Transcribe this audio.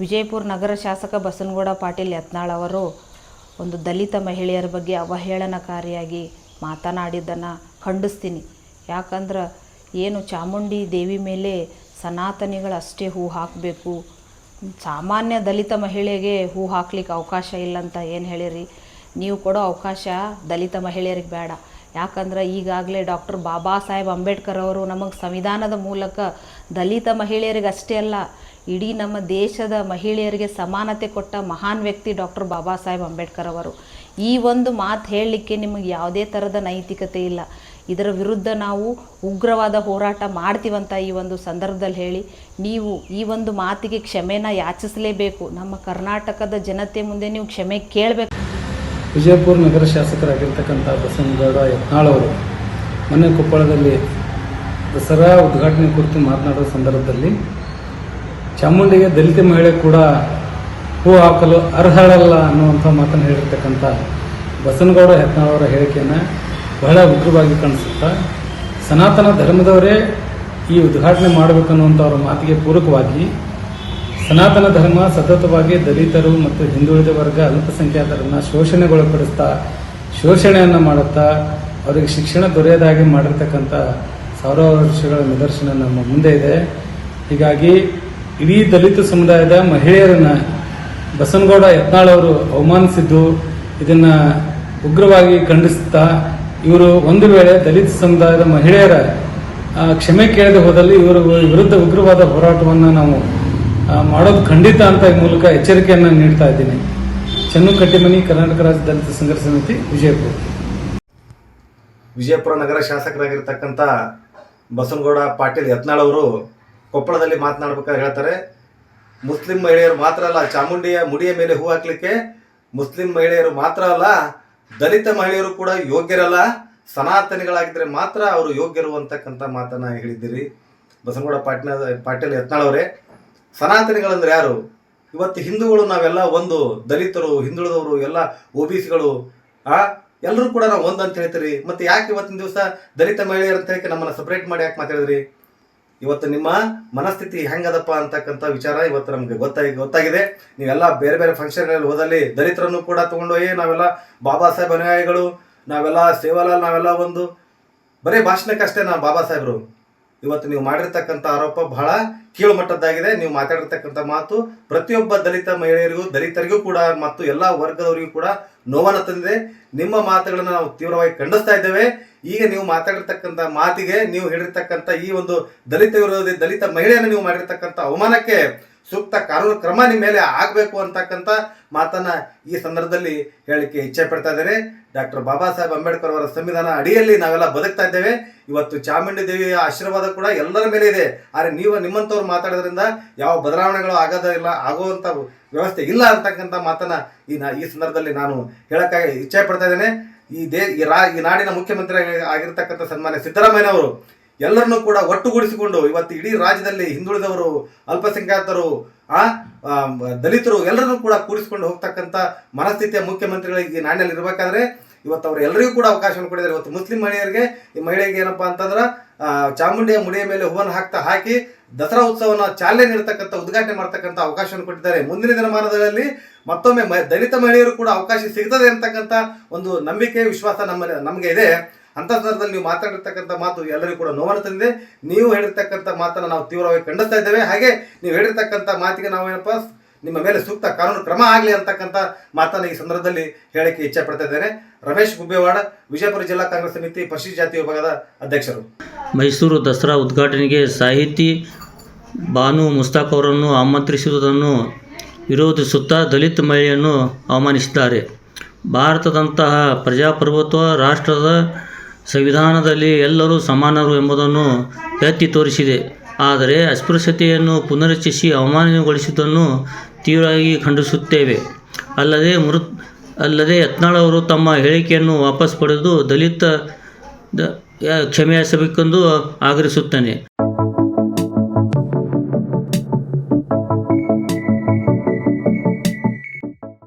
ವಿಜಯಪುರ ನಗರ ಶಾಸಕ ಬಸನಗೌಡ ಪಾಟೀಲ್ ಯತ್ನಾಳ್ ಅವರು ಒಂದು ದಲಿತ ಮಹಿಳೆಯರ ಬಗ್ಗೆ ಅವಹೇಳನಕಾರಿಯಾಗಿ ಮಾತನಾಡಿದ್ದನ್ನು ಖಂಡಿಸ್ತೀನಿ. ಯಾಕಂದ್ರೆ ಏನು ಚಾಮುಂಡಿ ದೇವಿ ಮೇಲೆ ಸನಾತನಿಗಳು ಅಷ್ಟೇ ಹೂ ಹಾಕಬೇಕು. ಸಾಮಾನ್ಯ ದಲಿತ ಮಹಿಳೆಗೆ ಹೂ ಹಾಕ್ಲಿಕ್ಕೆ ಅವಕಾಶ ಇಲ್ಲ ಅಂತ ಏನು ಹೇಳಿರಿ? ನೀವು ಕೊಡೋ ಅವಕಾಶ ದಲಿತ ಮಹಿಳೆಯರಿಗೆ ಬೇಡ. ಯಾಕಂದ್ರೆ ಈಗಾಗಲೇ ಡಾಕ್ಟರ್ ಬಾಬಾ ಸಾಹೇಬ್ ಅಂಬೇಡ್ಕರ್ ಅವರು ನಮಗೆ ಸಂವಿಧಾನದ ಮೂಲಕ ದಲಿತ ಮಹಿಳೆಯರಿಗೆ ಅಷ್ಟೇ ಅಲ್ಲ ಇಡೀ ನಮ್ಮ ದೇಶದ ಮಹಿಳೆಯರಿಗೆ ಸಮಾನತೆ ಕೊಟ್ಟ ಮಹಾನ್ ವ್ಯಕ್ತಿ ಡಾಕ್ಟರ್ ಬಾಬಾ ಸಾಹೇಬ್ ಅಂಬೇಡ್ಕರ್ ಅವರು. ಈ ಒಂದು ಮಾತು ಹೇಳಲಿಕ್ಕೆ ನಿಮಗೆ ಯಾವುದೇ ಥರದ ನೈತಿಕತೆ ಇಲ್ಲ. ಇದರ ವಿರುದ್ಧ ನಾವು ಉಗ್ರವಾದ ಹೋರಾಟ ಮಾಡ್ತೀವಂತ ಈ ಒಂದು ಸಂದರ್ಭದಲ್ಲಿ ಹೇಳಿ, ನೀವು ಈ ಒಂದು ಮಾತಿಗೆ ಕ್ಷಮೆನ ಯಾಚಿಸಲೇಬೇಕು. ನಮ್ಮ ಕರ್ನಾಟಕದ ಜನತೆ ಮುಂದೆ ನೀವು ಕ್ಷಮೆ ಕೇಳಬೇಕು. ವಿಜಯಪುರ ನಗರ ಶಾಸಕರಾಗಿರ್ತಕ್ಕಂಥ ಬಸವನಗೌಡ ಯತ್ನಾಳ್ ಅವರು ಮೊನ್ನೆ ಕೊಪ್ಪಳದಲ್ಲಿ ದಸರಾ ಉದ್ಘಾಟನೆ ಕುರಿತು ಮಾತನಾಡುವ ಸಂದರ್ಭದಲ್ಲಿ ಚಾಮುಂಡಿಗೆ ದಲಿತ ಮಹಿಳೆ ಕೂಡ ಹೂ ಹಾಕಲು ಅರ್ಹಳಲ್ಲ ಅನ್ನುವಂಥ ಮಾತನ್ನು ಹೇಳಿರ್ತಕ್ಕಂಥ ಬಸನಗೌಡ ಹೆತ್ನಾಳವರ ಹೇಳಿಕೆಯನ್ನು ಬಹಳ ಉಗ್ರವಾಗಿ ಕಾಣಿಸುತ್ತ, ಸನಾತನ ಧರ್ಮದವರೇ ಈ ಉದ್ಘಾಟನೆ ಮಾಡಬೇಕನ್ನುವಂಥ ಅವರ ಮಾತಿಗೆ ಪೂರಕವಾಗಿ, ಸನಾತನ ಧರ್ಮ ಸತತವಾಗಿ ದಲಿತರು ಮತ್ತು ಹಿಂದುಳಿದ ವರ್ಗ ಅಲ್ಪಸಂಖ್ಯಾತರನ್ನು ಶೋಷಣೆಗೊಳಪಡಿಸ್ತಾ, ಶೋಷಣೆಯನ್ನು ಮಾಡುತ್ತಾ, ಅವರಿಗೆ ಶಿಕ್ಷಣ ದೊರೆಯದಾಗಿ ಮಾಡಿರ್ತಕ್ಕಂಥ ಸಾವಿರಾರು ವರ್ಷಗಳ ನಿದರ್ಶನ ನಮ್ಮ ಮುಂದೆ ಇದೆ. ಹೀಗಾಗಿ ಇಡೀ ದಲಿತ ಸಮುದಾಯದ ಮಹಿಳೆಯರನ್ನ ಬಸನಗೌಡ ಯತ್ನಾಳ್ ಅವರು ಅವಮಾನಿಸಿದ್ದು, ಇದನ್ನ ಉಗ್ರವಾಗಿ ಖಂಡಿಸುತ್ತಾ ಇವರು ಒಂದು ವೇಳೆ ದಲಿತ ಸಮುದಾಯದ ಮಹಿಳೆಯರ ಕ್ಷಮೆ ಕೇಳದೆ ಹೋದಲ್ಲಿ ಇವರ ವಿರುದ್ಧ ಉಗ್ರವಾದ ಹೋರಾಟವನ್ನು ನಾವು ಮಾಡೋದು ಖಂಡಿತ ಅಂತ ಈ ಮೂಲಕ ಎಚ್ಚರಿಕೆಯನ್ನು ನೀಡ್ತಾ ಇದ್ದೀನಿ. ಚೆನ್ನು ಕಟ್ಟಿಮನಿ ಕರ್ನಾಟಕ ರಾಜ್ಯ ದಲಿತ ಸಂಘರ್ಷ ಸಮಿತಿ, ವಿಜಯಪುರ. ವಿಜಯಪುರ ನಗರ ಶಾಸಕರಾಗಿರ್ತಕ್ಕಂಥ ಬಸನಗೌಡ ಪಾಟೀಲ್ ಯತ್ನಾಳ್ ಅವರು ಕೊಪ್ಪಳದಲ್ಲಿ ಮಾತನಾಡ್ಬೇಕಾದ್ರೆ ಹೇಳ್ತಾರೆ, ಮುಸ್ಲಿಂ ಮಹಿಳೆಯರು ಮಾತ್ರ ಅಲ್ಲ, ಚಾಮುಂಡಿಯ ಮುಡಿಯ ಮೇಲೆ ಹೂ ಹಾಕ್ಲಿಕ್ಕೆ ಮುಸ್ಲಿಂ ಮಹಿಳೆಯರು ಮಾತ್ರ ಅಲ್ಲ, ದಲಿತ ಮಹಿಳೆಯರು ಕೂಡ ಯೋಗ್ಯರಲ್ಲ ಸನಾತನಿಗಳಾಗಿದ್ದರೆ ಮಾತ್ರ ಅವರು ಯೋಗ್ಯರು ಅಂತಕ್ಕಂಥ ಮಾತನ್ನು ಹೇಳಿದ್ದೀರಿ. ಬಸನಗೌಡ ಪಾಟೀಲ್ ಪಾಟೀಲ್ ಯತ್ನಾಳ್ ಅವರೇ, ಸನಾತನಿಗಳಂದ್ರೆ ಯಾರು? ಇವತ್ತು ಹಿಂದೂಗಳು ನಾವೆಲ್ಲ ಒಂದು, ದಲಿತರು, ಹಿಂದುಳಿದವರು, ಎಲ್ಲ ಒ ಬಿ ಸಿಗಳು, ಆ, ಎಲ್ಲರೂ ಕೂಡ ನಾವು ಒಂದು ಅಂತ ಹೇಳ್ತೀರಿ. ಮತ್ತೆ ಯಾಕೆ ಇವತ್ತಿನ ದಿವಸ ದಲಿತ ಮಹಿಳೆಯರು ಅಂತ ಹೇಳಿ ನಮ್ಮನ್ನ ಸಪ್ರೇಟ್ ಮಾಡಿ ಯಾಕೆ ಮಾತಾಡಿದ್ರಿ? ಇವತ್ತು ನಿಮ್ಮ ಮನಸ್ಥಿತಿ ಹೆಂಗದಪ್ಪ ಅಂತಕ್ಕಂಥ ವಿಚಾರ ಇವತ್ತು ನಮ್ಗೆ ಗೊತ್ತಾಗಿ, ಗೊತ್ತಾಗಿದೆ. ನೀವೆಲ್ಲ ಬೇರೆ ಬೇರೆ ಫಂಕ್ಷನ್ಗಳಲ್ಲಿ ಹೋದಲ್ಲಿ ದಲಿತರನ್ನು ಕೂಡ ತಗೊಂಡೋಗಿ ನಾವೆಲ್ಲ ಬಾಬಾ ಸಾಹೇಬ್ ಅನುಯಾಯಿಗಳು, ನಾವೆಲ್ಲ ಸೇವಾಲಾಲ್ ನಾವೆಲ್ಲ ಒಂದು, ಬರೀ ಭಾಷಣಕ್ಕಷ್ಟೇ ನಾ ಬಾಬಾ ಸಾಹೇಬರು. ಇವತ್ತು ನೀವು ಮಾಡಿರ್ತಕ್ಕಂಥ ಆರೋಪ ಬಹಳ ಕೀಳು ಮಟ್ಟದ್ದಾಗಿದೆ ನೀವು ಮಾತಾಡಿರ್ತಕ್ಕಂಥ ಮಾತು ಪ್ರತಿಯೊಬ್ಬ ದಲಿತ ಮಹಿಳೆಯರಿಗೂ, ದಲಿತರಿಗೂ ಕೂಡ ಮತ್ತು ಎಲ್ಲ ವರ್ಗದವರಿಗೂ ಕೂಡ ನೋವನ್ನು ತಂದಿದೆ. ನಿಮ್ಮ ಮಾತುಗಳನ್ನು ನಾವು ತೀವ್ರವಾಗಿ ಖಂಡಿಸ್ತಾ ಇದ್ದೇವೆ. ಈಗ ನೀವು ಮಾತಾಡಿರ್ತಕ್ಕಂಥ ಮಾತಿಗೆ ನೀವು ಹೇಳಿರ್ತಕ್ಕಂಥ ಈ ಒಂದು ದಲಿತ ವಿರೋಧಿ ದಲಿತ ಮಹಿಳೆಯನ್ನು ನೀವು ಮಾಡಿರ್ತಕ್ಕಂಥ ಅವಮಾನಕ್ಕೆ ಸೂಕ್ತ ಕಾನೂನು ಕ್ರಮ ನಿಮ್ಮ ಮೇಲೆ ಆಗಬೇಕು ಅಂತಕ್ಕಂಥ ಮಾತನ್ನ ಈ ಸಂದರ್ಭದಲ್ಲಿ ಹೇಳಲಿಕ್ಕೆ ಇಚ್ಛೆ ಪಡ್ತಾ ಇದ್ದಾರೆ ಡಾಕ್ಟರ್ ಬಾಬಾ ಸಾಹೇಬ್ ಅಂಬೇಡ್ಕರ್ ಅವರ ಸಂವಿಧಾನ ಅಡಿಯಲ್ಲಿ ನಾವೆಲ್ಲ ಬದುಕ್ತಾ ಇದ್ದೇವೆ. ಇವತ್ತು ಚಾಮುಂಡಿ ದೇವಿಯ ಆಶೀರ್ವಾದ ಕೂಡ ಎಲ್ಲರ ಮೇಲೆ ಇದೆ. ಆದರೆ ನೀವು ನಿಮ್ಮಂಥವ್ರು ಮಾತಾಡೋದ್ರಿಂದ ಯಾವ ಬದಲಾವಣೆಗಳು ಆಗೋದಿಲ್ಲ ಆಗುವಂಥ ವ್ಯವಸ್ಥೆ ಇಲ್ಲ ಅಂತಕ್ಕಂಥ ಮಾತನ್ನ ಈ ನಾ, ಈ ಸಂದರ್ಭದಲ್ಲಿ ನಾನು ಹೇಳಕ್ಕಾಗಿ ಇಚ್ಛೆ ಪಡ್ತಾ ಇದ್ದೇನೆ. ಈ ದೇ, ಈ ರಾ, ಈ ನಾಡಿನ ಮುಖ್ಯಮಂತ್ರಿ ಆಗಿ- ಆಗಿರ್ತಕ್ಕಂಥ ಸನ್ಮಾನ್ಯ ಸಿದ್ದರಾಮಯ್ಯ ಅವರು ಎಲ್ಲರನ್ನೂ ಕೂಡ ಒಟ್ಟುಗೂಡಿಸಿಕೊಂಡು ಇವತ್ತು ಇಡೀ ರಾಜ್ಯದಲ್ಲಿ ಹಿಂದುಳಿದವರು, ಅಲ್ಪಸಂಖ್ಯಾತರು, ಆ ದಲಿತರು ಎಲ್ಲರನ್ನೂ ಕೂಡ ಕೂಡಿಸಿಕೊಂಡು ಹೋಗ್ತಕ್ಕಂಥ ಮನಸ್ಥಿತಿಯ ಮುಖ್ಯಮಂತ್ರಿಗಳಿಗೆ ನಾಣ್ಯಲ್ಲಿ ಇರಬೇಕಾದ್ರೆ ಇವತ್ತು ಅವರು ಎಲ್ಲರಿಗೂ ಕೂಡ ಅವಕಾಶವನ್ನು ಕೊಟ್ಟಿದ್ದಾರೆ. ಇವತ್ತು ಮುಸ್ಲಿಂ ಮಹಿಳೆಯರಿಗೆ, ಈ ಮಹಿಳೆಗೆ ಏನಪ್ಪ ಅಂತಂದ್ರೆ ಚಾಮುಂಡಿಯ ಮುಡಿಯ ಮೇಲೆ ಹೂವನ್ನು ಹಾಕ್ತಾ ಹಾಕಿ ದಸರಾ ಉತ್ಸವನ ಚಾಲನೆ ನೀಡತಕ್ಕಂಥ, ಉದ್ಘಾಟನೆ ಮಾಡ್ತಕ್ಕಂಥ ಅವಕಾಶವನ್ನು ಕೊಟ್ಟಿದ್ದಾರೆ. ಮುಂದಿನ ದಿನಮಾನಗಳಲ್ಲಿ ಮತ್ತೊಮ್ಮೆ ದಲಿತ ಮಹಿಳೆಯರು ಕೂಡ ಅವಕಾಶ ಸಿಗ್ತದೆ ಅಂತಕ್ಕಂಥ ಒಂದು ನಂಬಿಕೆ, ವಿಶ್ವಾಸ ನಮ್ಮ, ನಮಗೆ ಇದೆ. ಅಂತ ಸಂದರ್ಭದಲ್ಲಿ ನೀವು ಮಾತಾಡಿರ್ತಕ್ಕಂಥ ಮಾತು ಎಲ್ಲರಿಗೂ ಕೂಡ ನೋವನ್ನು ತಂದಿದೆ. ನೀವು ಹೇಳಿರ್ತಕ್ಕಂಥ ಮಾತನ್ನು ನಾವು ತೀವ್ರವಾಗಿ ಖಂಡಿಸ್ತಾ ಇದ್ದೇವೆ. ಹಾಗೆ ನೀವು ಹೇಳಿರ್ತಕ್ಕಂಥ ಮಾತಿಗೆ ನಾವು ಏನಪ್ಪ ನಿಮ್ಮ ಮೇಲೆ ಸೂಕ್ತ ಕಾನೂನು ಕ್ರಮ ಆಗಲಿ ಅಂತಕ್ಕಂಥ ಮಾತನ್ನು ಈ ಸಂದರ್ಭದಲ್ಲಿ ಹೇಳಕ್ಕೆ ಇಚ್ಛೆ ಪಡ್ತಾ ಇದ್ದೇನೆ. ರಮೇಶ್ ಗುಬ್ಬೇವಾಡ, ವಿಜಯಪುರ ಜಿಲ್ಲಾ ಕಾಂಗ್ರೆಸ್ ಸಮಿತಿ ಪರಿಶಿಷ್ಟ ಜಾತಿ ವಿಭಾಗದ ಅಧ್ಯಕ್ಷರು. ಮೈಸೂರು ದಸರಾ ಉದ್ಘಾಟನೆಗೆ ಸಾಹಿತಿ ಬಾನು ಮುಸ್ತಾಕ್ ಅವರನ್ನು ಆಮಂತ್ರಿಸುವುದನ್ನು ವಿರೋಧಿಸುತ್ತಾ ದಲಿತ ಮಹಿಳೆಯನ್ನು ಅವಮಾನಿಸಿದ್ದಾರೆ. ಭಾರತದಂತಹ ಪ್ರಜಾಪ್ರಭುತ್ವ, ರಾಷ್ಟ್ರದ ಸಂವಿಧಾನದಲ್ಲಿ ಎಲ್ಲರೂ ಸಮಾನರು ಎಂಬುದನ್ನು ಎತ್ತಿ ತೋರಿಸಿದೆ. ಆದರೆ ಅಸ್ಪೃಶ್ಯತೆಯನ್ನು ಪುನರುಚ್ಚರಿಸಿ ಅವಮಾನಗೊಳಿಸಿದ್ದನ್ನು ತೀವ್ರವಾಗಿ ಖಂಡಿಸುತ್ತೇವೆ. ಅಲ್ಲದೆ ಮೃ, ಅಲ್ಲದೆ ಯತ್ನಾಳ್ ಅವರು ತಮ್ಮ ಹೇಳಿಕೆಯನ್ನು ವಾಪಸ್ ಪಡೆದು ದಲಿತ ದ ಕ್ಷಮೆಯಾಸಬೇಕೆಂದು ಆಗ್ರಹಿಸುತ್ತೇನೆ.